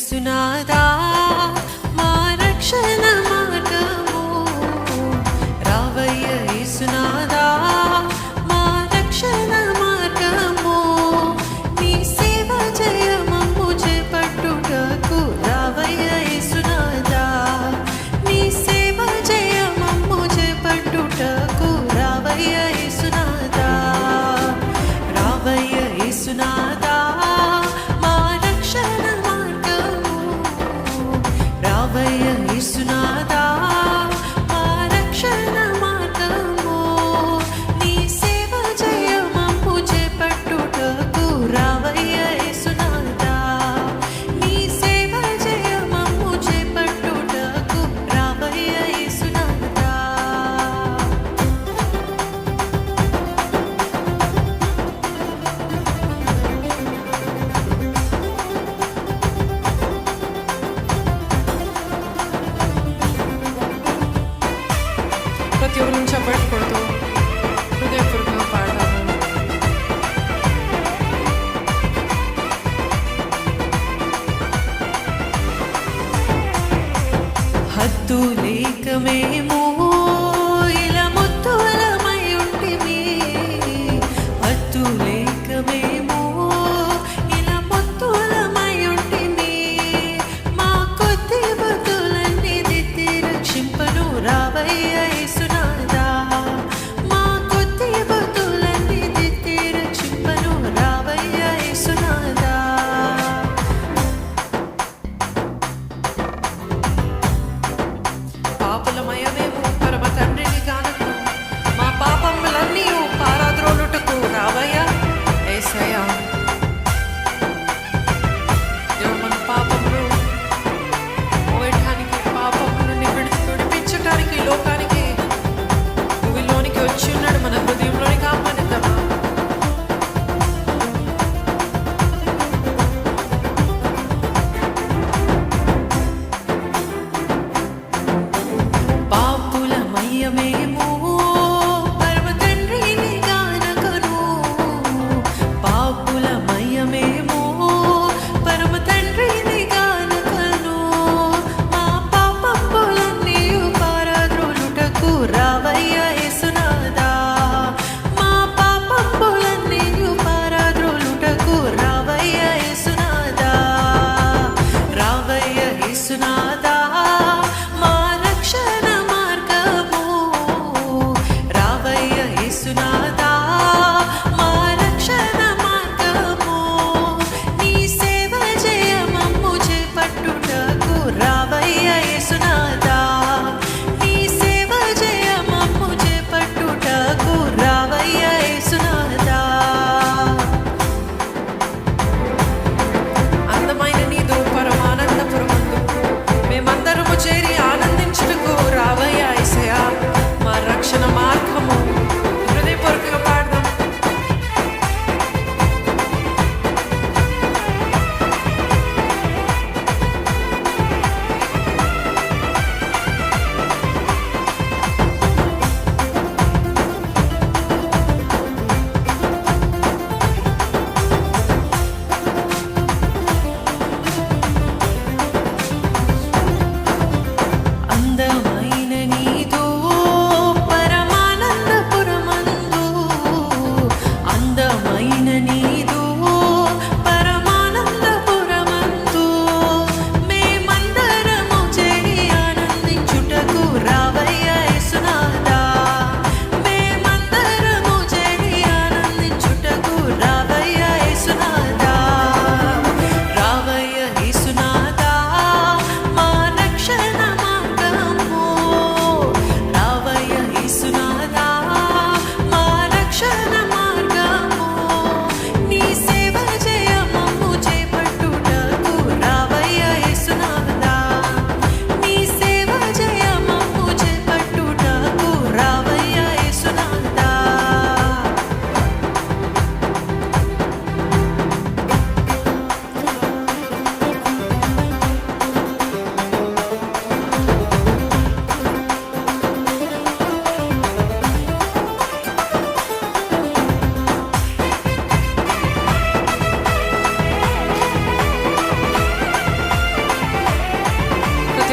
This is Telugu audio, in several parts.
sunata ಪ್ರತಿಯೊಬ್ಬರನ್ನು ಚಪ್ಪಟ್ಕೊಡ್ತು ಹೃದಯಪೂರ್ವಕ ಪಾಠ హద్దు లేకమేమో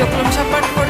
ప్రతి